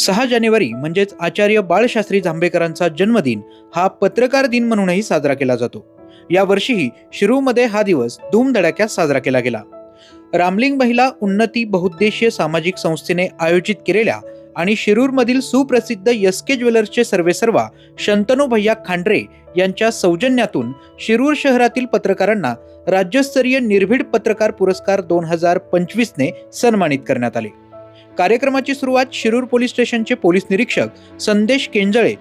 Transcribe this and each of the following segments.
सहा जानेवारी म्हणजेच आचार्य बाळशास्त्री जांभेकरांचा जन्मदिन हा पत्रकार दिन म्हणूनही साजरा केला जातो. या वर्षीही शिरूरमध्ये हा दिवस धूमधडाक्यात साजरा केला गेला. रामलिंग महिला उन्नती बहुद्देशीय सामाजिक संस्थेने आयोजित केलेल्या आणि शिरूरमधील सुप्रसिद्ध यस्के के ज्वेलर्सचे सर्वेसर्वा शंतनू भैया खांडरे यांच्या सौजन्यातून शिरूर शहरातील पत्रकारांना राज्यस्तरीय निर्भीड पत्रकार पुरस्कार दोन हजार पंचवीसने सन्मानित करण्यात आले. कार्यक्रमाची सुरुवात शिरूर पोलीस स्टेशनचे पोलीस निरीक्षक संदेश केंजळे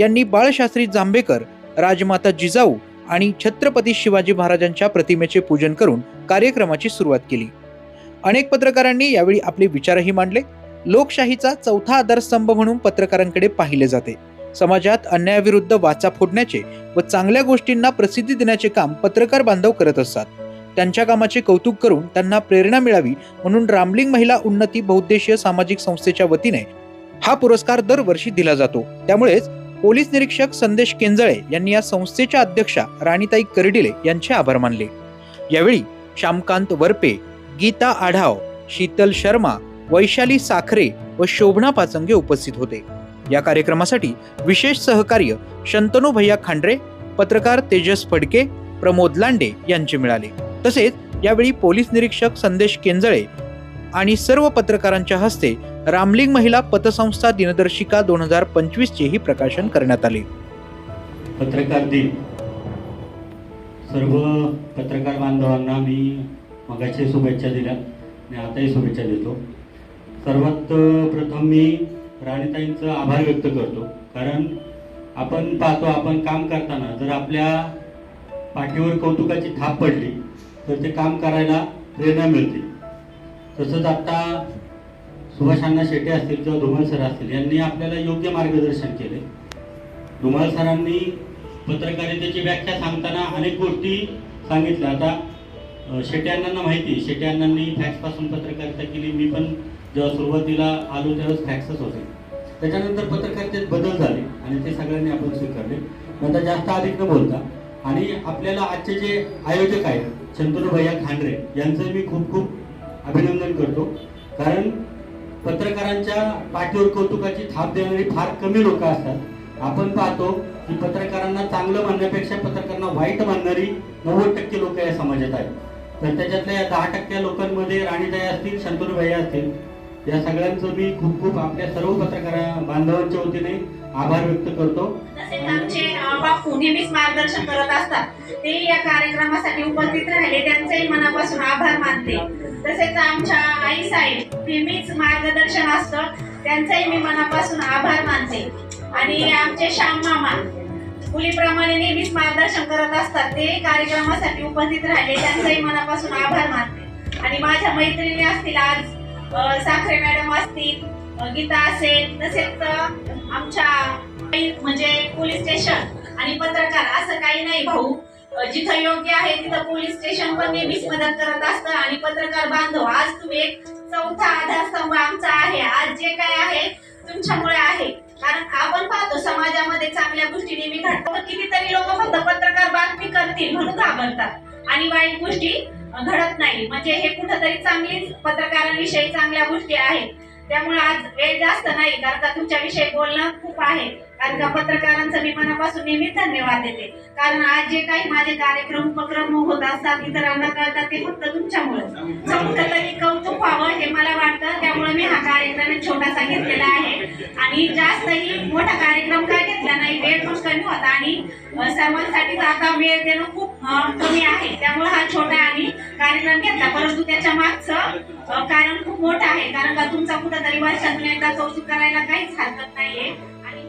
यांनी बाळशास्त्री जांभेकर राजमाता जिजाऊ आणि छत्रपती शिवाजी महाराजांच्या प्रतिमेचे पूजन करून कार्यक्रमाची सुरुवात केली. अनेक पत्रकारांनी यावेळी आपले विचारही मांडले. लोकशाहीचा चौथा आधारस्तंभ म्हणून पत्रकारांकडे पाहिले जाते. समाजात अन्यायाविरुद्ध वाचा फोडण्याचे व चांगल्या गोष्टींना प्रसिद्धी देण्याचे काम पत्रकार बांधव करत असतात. त्यांच्या कामाचे कौतुक करून त्यांना प्रेरणा मिळावी म्हणून रामलिंग महिला उन्नती बहुद्देशीय सामाजिक संस्थेच्या वतीने हा पुरस्कार दरवर्षी दिला जातो. त्यामुळेच पोलीस निरीक्षक संदेश केंजळे यांनी या संस्थेच्या अध्यक्षा राणीताई कर्डिले यांचे आभार मानले. यावेळी श्यामकांत वरपे गीता आढाव शीतल शर्मा वैशाली साखरे व शोभना पाचंगे उपस्थित होते. या कार्यक्रमासाठी विशेष सहकार्य शंतनू भैया खांडरे पत्रकार तेजस फडके प्रमोद लांडे यांचे मिळाले. तसेच यावेळी पोलीस निरीक्षक संदेश केंजळे आणि सर्व पत्रकारांच्या हस्ते रामलिंग महिला पतसंस्था दिनदर्शिका दोन हजार पंचवीसचेही प्रकाशन करण्यात आले. पत्रकार दिन. सर्व पत्रकार बांधवांना मी मगाची शुभेच्छा दिल्या आणि आताही शुभेच्छा देतो. सर्वात प्रथम मी राणीताईंचं आभार व्यक्त करतो. कारण आपण पाहतो आपण काम करताना जर आपल्या पाठीवर कौतुकाची थाप पडली तर ते काम करायला प्रेरणा मिळते. तसंच आत्ता सुभाषांना शेटे असतील किंवा धुमल सर असतील यांनी आपल्याला योग्य मार्गदर्शन केले धुमाळ सरांनी पत्रकारितेची व्याख्या सांगताना अनेक गोष्टी सांगितल्या. आता अ, शेटे अण्णांना माहिती शेटे अण्णांनी फॅक्सपासून पत्रकारिता केली. मी पण जेव्हा सुरुवातीला आलो त्यावेळेस फॅक्सच होते. त्याच्यानंतर पत्रकारितेत बदल झाले आणि ते सगळ्यांनी आपण स्वीकारले. नंतर जास्त अधिक न बोलता आणि आपल्याला आजचे जे आयोजक आहेत शंतनू भैया खांडरे यांचं मी खूप खूप अभिनंदन करतो. कारण पत्रकारांच्या पाठीवर कौतुकाची थाप देणारी फार कमी लोक असतात. आपण पाहतो की पत्रकारांना चांगलं म्हणण्यापेक्षा पत्रकारांना वाईट म्हणणारी नव्वद टक्के लोक या समाजात आहेत. तर त्याच्यातल्या या दहा टक्के लोकांमध्ये राणीताई असतील शंतनूबाई असतील या सगळ्यांचं मी खूप खूप आपल्या सर्व पत्रकार बांधवांच्या वतीने आभार व्यक्त करतो. बापू नेहमीच मार्गदर्शन करत असतात. ते या कार्यक्रमासाठी उपस्थित राहिले. त्यांचेही मनापासून आभार मानते. तसेच आमच्या आई साहेब नेहमीच मार्गदर्शन असतं. त्यांचंही मी मनापासून आभार मानते. आणि आमचे श्याम मामा मुलीप्रमाणे नेहमीच मार्गदर्शन करत असतात. ते कार्यक्रमासाठी उपस्थित राहिले. त्यांचाही मनापासून आभार मानते. आणि माझ्या मैत्रिणी असतील आज साखरे मॅडम असतील गीता असेल तसेच आमच्या म्हणजे पोलीस स्टेशन आणि पत्रकार असं काही नाही भाऊ. जिथं योग्य आहे तिथं पोलीस स्टेशन पण नेहमीच मदत करत असतं आणि पत्रकार बांधव आज तुम्ही एक चौथा आधारस्तंभ आमचा आहे. आज जे काय आहे तुमच्यामुळे आहे. कारण आपण पाहतो समाजामध्ये चांगल्या गोष्टी नेहमी घडतात. कितीतरी लोक फक्त पत्रकार बातमी करतील म्हणून घाबरतात. आणि वाईट गोष्टी घडत नाही. म्हणजे हे कुठंतरी चांगलीच पत्रकारांविषयी चांगल्या गोष्टी आहेत. त्यामुळे आज वेळ जास्त नाही कारण का तुमच्याविषयी बोलणं खूप आहे. कारण का पत्रकारांचं मी मनापासून नेहमी धन्यवाद देते. कारण आज जे काही माझे कार्यक्रम उपक्रम होत असतात इतरांना कळतात ते फक्त तुमच्यामुळे. कुठंतरी कौतुक व्हावं हे मला वाटतं. त्यामुळे मी हा कार्यक्रम एक छोटासा घेतलेला आहे. आणि जास्तही मोठा कार्यक्रम काय घेतला नाही वेळ खूप कमी होता आणि सर्वांसाठी आता वेळ देणं खूप कमी आहे. त्यामुळे हा छोटा आणि कार्यक्रम घेतला. परंतु त्याच्या मागचं कार्य खूप मोठा आहे कारण का तुमचा कुठेतरी वर्षातून एकदा चौकशी करायला काहीच हरकत नाहीये. आणि